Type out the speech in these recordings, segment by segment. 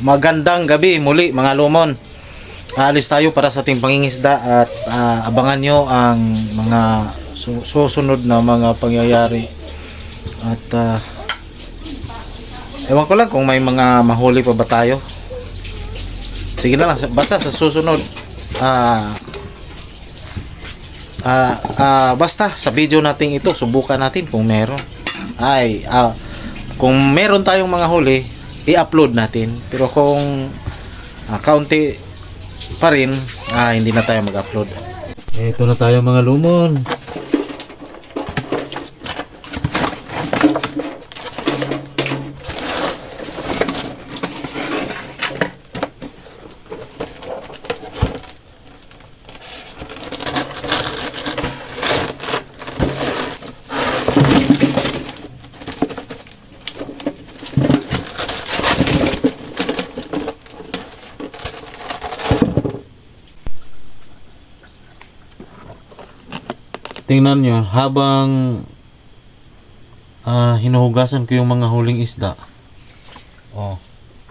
Magandang gabi muli mga lumon. Alis tayo para sa ating pangingisda at ah, abangan nyo ang mga su- susunod na mga pangyayari. At ah, ewan ko lang kung may mga mahuli pa ba tayo. Sige na lang, basta sa susunod. Ah, ah, ah, basta sa video natin ito, subukan natin kung meron. Ay, ah, kung meron tayong mga huli, i-upload natin. Pero kung ah, kaunti pa rin, ah, hindi na tayo mag-upload. Ito na tayo mga lumon. Tingnan nyo, habang ah, hinuhugasan ko yung mga huling isda. Oh.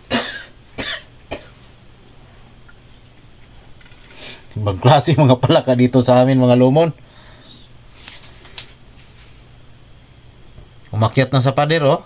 Ibang mga palaka dito sa amin mga lumon. Umakyat na sa pader oh.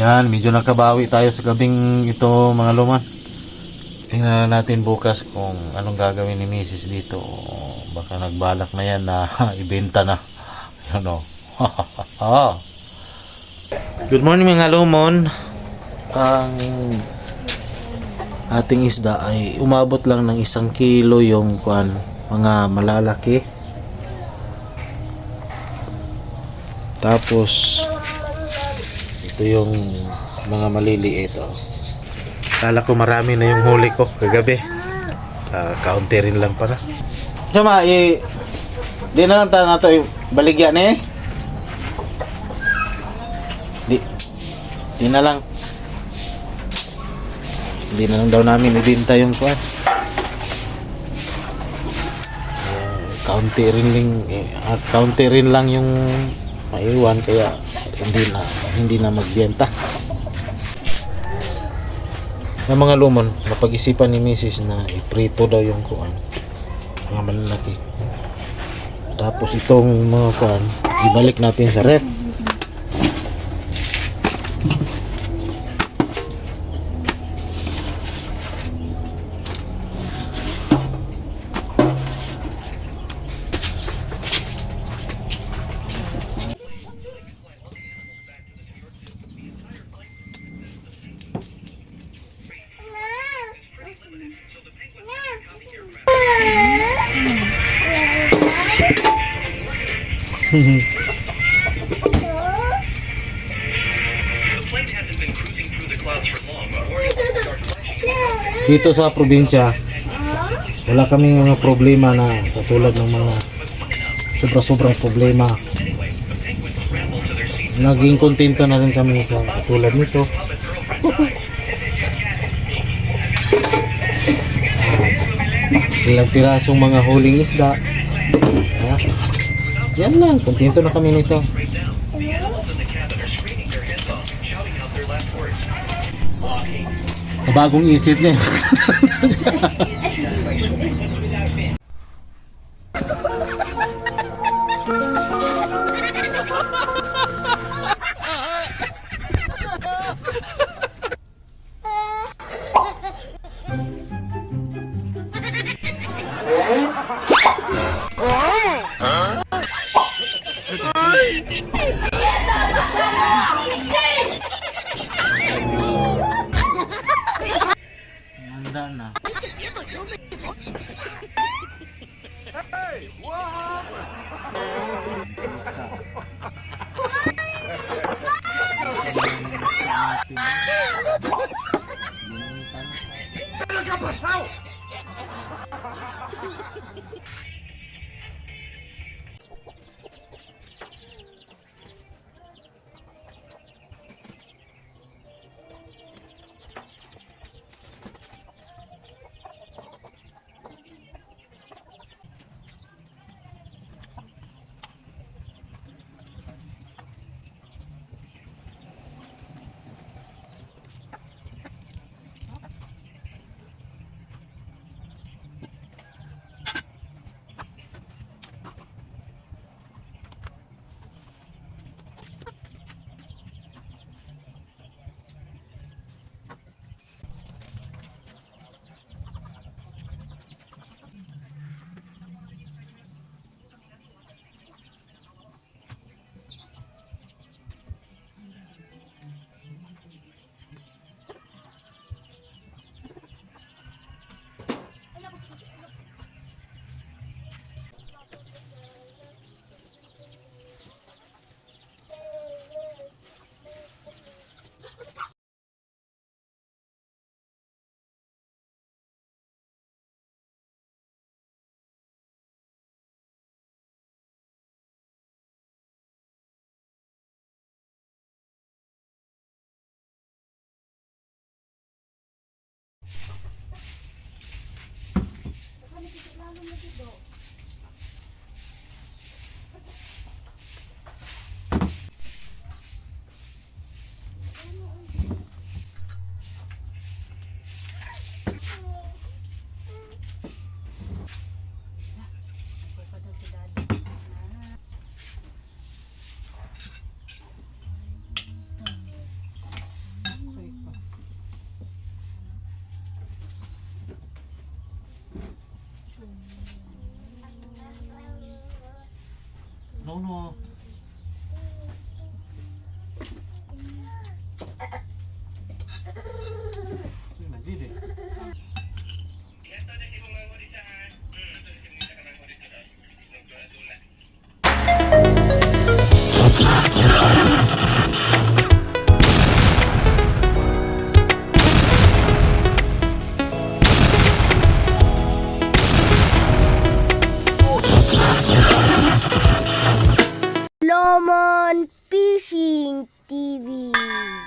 Ayan, medyo nakabawi tayo sa gabing ito mga luman. Tingnan na natin bukas kung anong gagawin ni Mrs. dito. Baka nagbalak na yan na ibenta na. Yan o. Good morning mga lumon. Ang ating isda ay umabot lang ng isang kilo yung kwan, mga malalaki. Tapos ito yung mga maliliit oh. Kala ko marami na yung huli ko kagabi. Uh, kaunti rin lang para. Sama, eh, di na lang tayo na ito baligyan eh. Di, di na lang. Di na lang daw namin ibinta yung kwan. Eh, kaunti rin lang, eh, ah, kaunti rin lang yung maiwan kaya hindi na hindi na magbenta. Ng mga lumon, napag-isipan ni Mrs. na iprito daw yung kuan. Mga malalaki. Tapos itong mga kuan, ibalik natin sa ref. Dito sa probinsya, wala kaming mga problema na katulad ng mga sobra-sobrang problema. Naging kontento na rin kami sa katulad nito. Ilang pirasong mga huling isda. Yan lang, kontento na kami nito. The animals in Dana. Qué ha pasado? 瞅瞅 Machine TV.